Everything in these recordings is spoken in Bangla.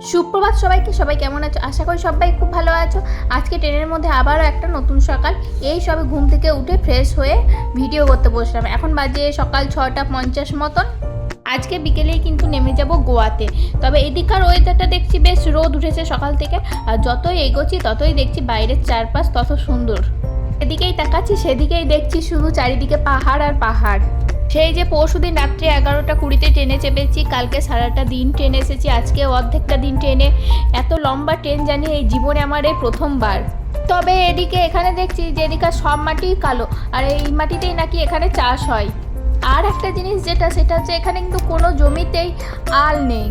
সুপ্রভাত সবাইকে, সবাই কেমন আছো? আশা করি সবাই খুব ভালো আছো। আজকে ট্রেনের মধ্যে আবারও একটা নতুন সকাল। এই সবে ঘুম থেকে উঠে ফ্রেশ হয়ে ভিডিও করতে বসলাম। এখন বাজে সকাল ছটা পঞ্চাশ মতন। আজকে বিকেলেই কিন্তু নেমে যাব গোয়াতে। তবে এদিকার ওয়েদারটা দেখছি বেশ রোদ উঠেছে সকাল থেকে। আর যতই এগোচ্ছি, ততই দেখছি বাইরের চারপাশ তত সুন্দর। এদিকেই তাকাচ্ছি, সেদিকেই দেখছি শুধু চারিদিকে পাহাড় আর পাহাড়। সেই যে পরশুদিন রাত্রে এগারোটা কুড়িতে ট্রেনে চেপেছি, কালকে সারাটা দিন ট্রেনে এসেছি, আজকে অর্ধেকটা দিন ট্রেনে। এত লম্বা ট্রেন জানি এই জীবনে আমার এই প্রথমবার। তবে এদিকে এখানে দেখছি যে এদিকে সব মাটি কালো, আর এই মাটিতেই নাকি এখানে চাষ হয়। আর একটা জিনিস যেটা, সেটা হচ্ছে এখানে কিন্তু কোনো জমিতেই আল নেই।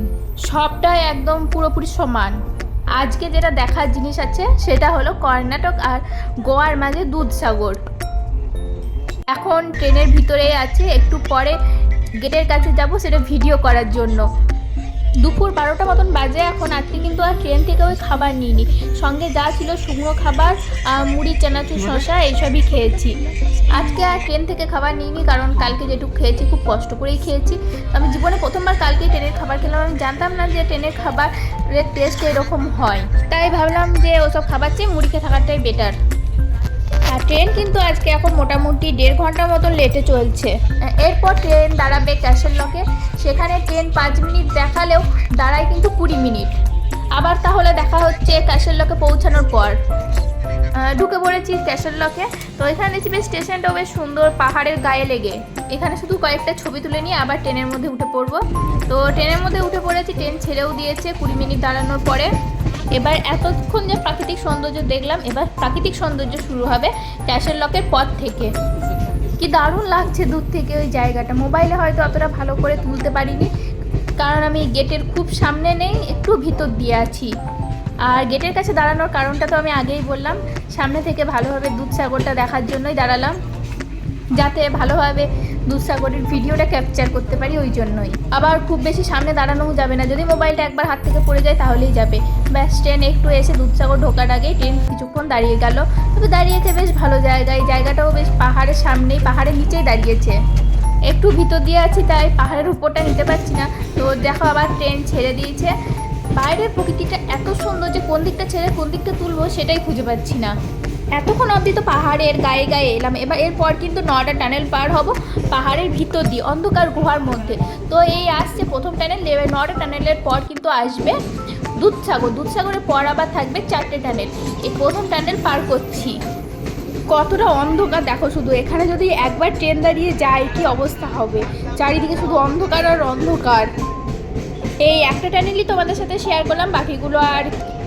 সবটাই একদম পুরোপুরি সমান। আজকে যেটা দেখার জিনিস আছে, সেটা হলো কর্ণাটক আর গোয়ার মাঝে দুধসাগর। এখন ট্রেনের ভিতরে আছে একটু পরে গেটের কাছে যাব সেটা ভিডিও করার জন্য। দুপুর বারোটা মতন বাজে এখন আজকে কিন্তু আর ট্রেন থেকে ওই খাবার নিইনি। সঙ্গে যা ছিল শুকনো খাবার মুড়ি চানাচুর শশা এইসবই খেয়েছি। আজকে আর ট্রেন থেকে খাবার নিইনি কারণ কালকে যেটুকু খেয়েছি খুব কষ্ট করেই খেয়েছি। আমি জীবনে প্রথমবার কালকে ট্রেনের খাবার খেলাম আমি জানতাম না যে ট্রেনের খাবারের টেস্ট এরকম হয়। তাই ভাবলাম যে ওসব খাবার চেয়ে মুড়ি খেয়ে থাকাটাই বেটার ট্রেন কিন্তু আজকে এখন মোটামুটি দেড় ঘণ্টার মতন লেটে চলছে। এরপর ট্রেন দাঁড়াবে ক্যাশের লকে সেখানে ট্রেন পাঁচ মিনিট দেখালেও দাঁড়ায় কিন্তু কুড়ি মিনিট। আবার তাহলে দেখা হচ্ছে ক্যাশের লকে পৌঁছানোর পর। ঢুকে পড়েছি ক্যাশের লকে তো এখানে দেখছি বেশ স্টেশনটাও বেশ সুন্দর, পাহাড়ের গায়ে লেগে। এখানে শুধু কয়েকটা ছবি তুলে নিয়ে আবার ট্রেনের মধ্যে উঠে পড়ব। তো ট্রেনের মধ্যে উঠে পড়েছি, ট্রেন ছেড়েও দিয়েছে কুড়ি মিনিট দাঁড়ানোর পরে। এবার এতক্ষণ যে প্রাকৃতিক সৌন্দর্য দেখলাম, এবার প্রাকৃতিক সৌন্দর্য শুরু হবে ক্যাশের লকের পর থেকে। কি দারুণ লাগছে দূর থেকে ওই জায়গাটা। মোবাইলে হয়তো অতটা ভালো করে তুলতে পারিনি, কারণ আমি গেটের খুব সামনে নেই, একটু ভিতর দিয়ে আছি। আর গেটের কাছে দাঁড়ানোর কারণটা তো আমি আগেই বললাম, সামনে থেকে ভালোভাবে দুধসাগরটা দেখার জন্যই দাঁড়ালাম, যাতে ভালোভাবে দুধসাগরের ভিডিওটা ক্যাপচার করতে পারি ওই জন্যই। আবার খুব বেশি সামনে দাঁড়ানোও যাবে না। যদি মোবাইলটা একবার হাত থেকে পড়ে যায় তাহলেই যাবে। ব্যাস ট্রেন একটু এসে দুধসাগর ঢোকার আগেই ট্রেন কিছুক্ষণ দাঁড়িয়ে গেল। তবে দাঁড়িয়েছে বেশ ভালো জায়গায়। জায়গাটাও বেশ পাহাড়ের সামনেই, পাহাড়ের নিচেই দাঁড়িয়েছে। একটু ভিতর দিয়ে আছি, তাই পাহাড়ের উপরটা নিতে পারছি না। তো দেখো আবার ট্রেন ছেড়ে দিয়েছে। বাইরের প্রকৃতিটা এত সুন্দর যে কোন দিকটা ছেড়ে কোন দিকটা তুলবো সেটাই খুঁজে পাচ্ছি না। এতক্ষণ অবধি তো পাহাড়ের গায়ে গায়ে এলাম। এবার এরপর কিন্তু নটা টানেল পার হব পাহাড়ের ভিতর দিয়ে, অন্ধকার গুহার মধ্যে। তো এই আসছে প্রথম টানেল, এবার নটা টানেলের পর কিন্তু আসবে দুধসাগর। দুধসাগরের পর আবার থাকবে চারটে টানেল। এই প্রথম টানেল পার করছি। কতটা অন্ধকার, দেখো শুধু এখানে যদি একবার ট্রেন দাঁড়িয়ে যায় কি অবস্থা হবে? চারিদিকে শুধু অন্ধকার আর অন্ধকার। এই একটা টানেলই তোমাদের সাথে শেয়ার করলাম, বাকিগুলো আর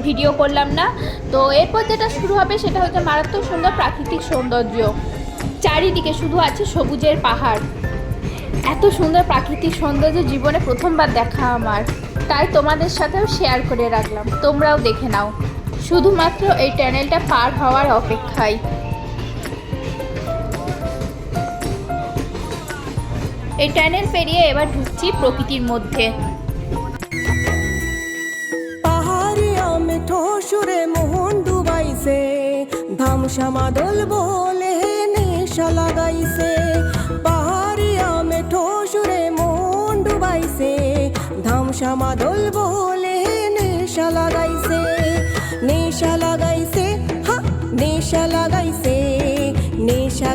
ভিডিও করলাম না। তো এরপর যেটা শুরু হবে সেটা হচ্ছে মারাত্মক সুন্দর প্রাকৃতিক সৌন্দর্য। চারিদিকে শুধু আছে সবুজের পাহাড়। এত সুন্দর প্রাকৃতিক সৌন্দর্য জীবনে প্রথমবার দেখা আমার। তাই তোমাদের সাথেও শেয়ার করে রাখলাম। তোমরাও দেখে নাও। শুধুমাত্র এই চ্যানেলটা পার হওয়ার অপেক্ষায়। এই টানেল পেরিয়ে এবার ঢুকছি প্রকৃতির মধ্যে। সুরে মোহন ডুবাইছে ধামসামা দোল বলে নেশা লাগাইছে। পাহাড়িয়া মিঠো সুরে মোহন ডুবাইছে ধামসামা দোল বলে নেশা লাগাইছে। নেশা লাগাইছে, হা, নেশা লাগাইছে, নেশা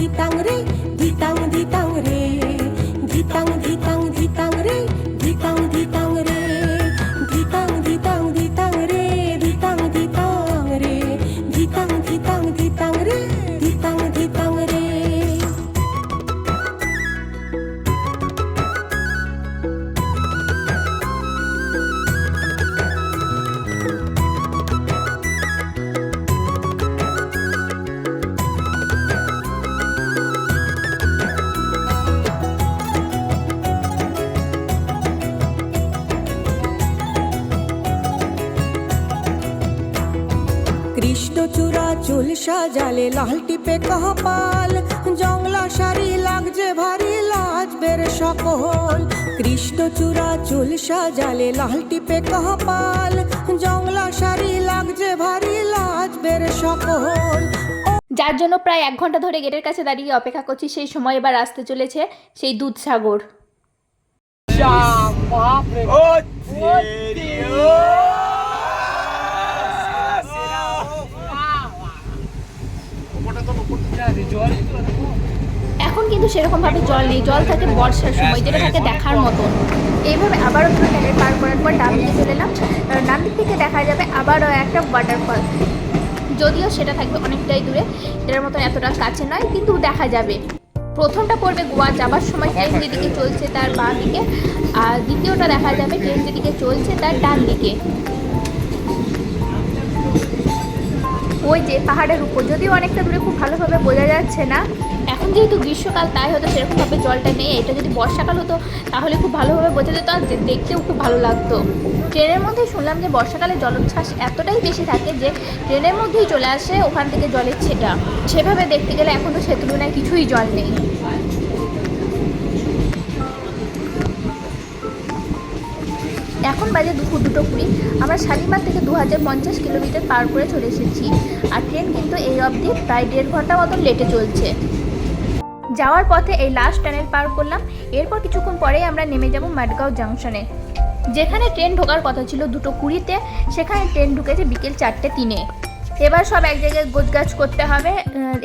kitang ring সাজালে লাল টিপে কপাল জংলা শাড়ি লাগছে সকল। কৃষ্ণচূড়া চুল সাজালে লাল টিপে কপাল জংলা শাড়ি লাগছে ভারী লাজবের সকল। যার জন্য প্রায় এক ঘণ্টা ধরে গেটের কাছে দাঁড়িয়ে অপেক্ষা করছি সেই সময় এবার আসতে চলেছে সেই দুধসাগর এখন কিন্তু সেরকমভাবে জল নেই। জল থাকে বর্ষার সময়, যেটা থাকে দেখার মতন এইভাবে আবারও দুটো ট্যানেল পার করার পর ডান দিকে চলে এলাম। ডান দিক থেকে দেখা যাবে আবারও একটা ওয়াটারফল যদিও সেটা থাকবে অনেকটাই দূরে। এটার মতন এতটা কাছে নয়, কিন্তু দেখা যাবে। প্রথমটা পড়বে গোয়া যাবার সময়। ট্রেন যেদিকে চলছে তার বাঁ দিকে। আর দ্বিতীয়টা দেখা যাবে ট্রেন যেদিকে চলছে তার ডান দিকে। ওই যে পাহাড়ের উপর। যদিও অনেকটা দূরে খুব ভালোভাবে বোঝা যাচ্ছে না। এখন যেহেতু গ্রীষ্মকাল, তাই হয়তো সেরকমভাবে জলটা নেই। এটা যদি বর্ষাকাল হতো, তাহলে খুব ভালোভাবে বোঝা যেত আর দেখতেও খুব ভালো লাগতো। ট্রেনের মধ্যে শুনলাম যে বর্ষাকালে জলোচ্ছ্বাস এতটাই বেশি থাকে যে ট্রেনের মধ্যেই চলে আসে ওখান থেকে জলের ছেটা। সেভাবে দেখতে গেলে এখন তো সে কিছুই জল নেই। এখন বাজে দুপুর দুটো কুড়ি। আমরা শালিমার থেকে দু হাজার পঞ্চাশ কিলোমিটার পার করে চলে এসেছি। আর ট্রেন কিন্তু এই অবধি প্রায় দেড় ঘণ্টা মতন লেটে চলছে। যাওয়ার পথে এই লাস্ট টানেল পার করলাম। এরপর কিছুক্ষণ পরেই আমরা নেমে যাব মাডগাঁও জাংশনে যেখানে ট্রেন ঢোকার কথা ছিল দুটো কুড়িতে। সেখানে ট্রেন ঢুকেছে বিকেল চারটে তিনে। এবার সব এক জায়গায় গোছগাছ করতে হবে।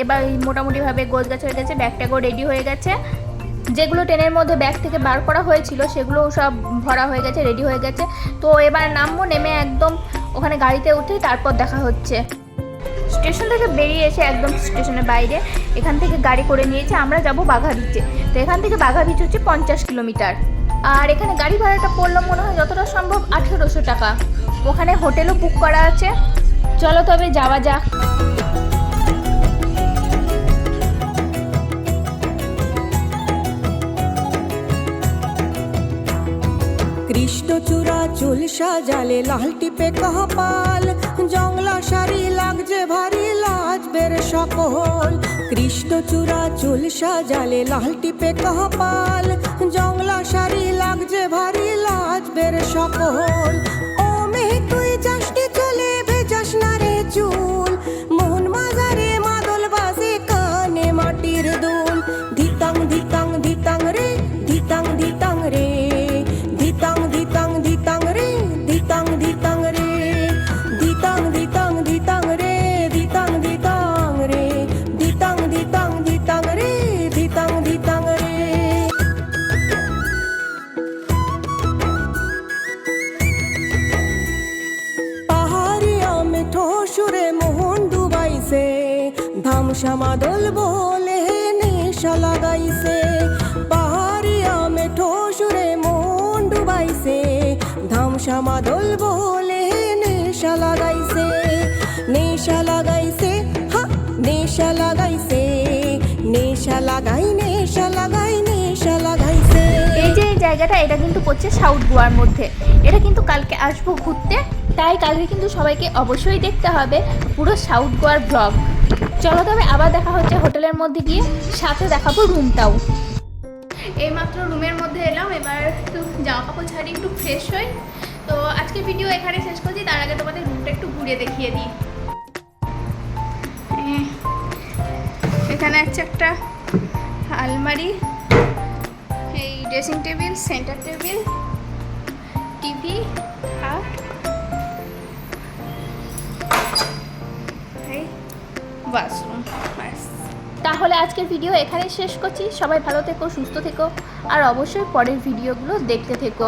এবার মোটামুটিভাবে গোছগাছ হয়ে গেছে ব্যাগ ট্যাগও রেডি হয়ে গেছে। যেগুলো ট্রেনের মধ্যে ব্যাগ থেকে বার করা হয়েছিল, সেগুলো সব ভরা হয়ে গেছে রেডি হয়ে গেছে। তো এবার নামবো, নেমে একদম ওখানে গাড়িতে উঠে তারপর দেখা হচ্ছে। স্টেশন থেকে বেরিয়ে এসে একদম স্টেশনের বাইরে এখান থেকে গাড়ি করে নিয়েছে, আমরা যাব বাঘা বিচে তো এখান থেকে বাঘা বিচ হচ্ছে পঞ্চাশ কিলোমিটার। আর এখানে গাড়ি ভাড়াটা পড়ল মনে হয় যতটা সম্ভব আঠেরোশো টাকা। ওখানে হোটেলও বুক করা আছে। চলো তবে যাওয়া যাক। কৃষ্ণচূড়া চুল সাজালে, লাল টিপে কপাল। জংলা শাড়ি লাগছে ভারী লাজবের সকল। কৃষ্ণচূড়া চুল সাজালে, লাল টিপে কপাল। জংলা শাড়ি লাগছে ভারী লাজবের সকল। ধামসামা দোল বলে নেশা লাগাইছে পাহাড়িয়া মেঠো সুরে মোহন ডুবাইছে। ধামসামা দোল বলে নেশা লাগাইছে নেশা লাগাইছে হা নেশা লাগাইছে নেশা লাগাই নেশা লাগাই নেশা লাগাইছে এই যে এই জায়গাটা, এটা কিন্তু পড়ছে সাউথ গোয়ার মধ্যে। এটা কিন্তু কালকে আসব ঘুরতে। তাই কালকে কিন্তু সবাইকে অবশ্যই দেখতে হবে পুরো সাউথ গোয়ার ব্লগ। চলো তবে আবার দেখা হচ্ছে হোটেলের মধ্যে গিয়ে, সাথে দেখাবো রুমটাও। এইমাত্র রুমের মধ্যে এলাম, এবার একটু জামা কাপড় ছাড়ি, একটু ফ্রেশ হই। তো আজকে ভিডিও এখানে শেষ করছি, তার আগে তোমাদের রুমটা একটু ঘুরে দেখিয়ে দিই। এখানে আছে একটা আলমারি, এই ড্রেসিং টেবিল সেন্টার টেবিল ব্যাস তাহলে আজকের ভিডিও এখানে শেষ করছি। সবাই ভালো থেকো সুস্থ থেকো আর অবশ্যই পরের ভিডিওগুলো দেখতে থেকো।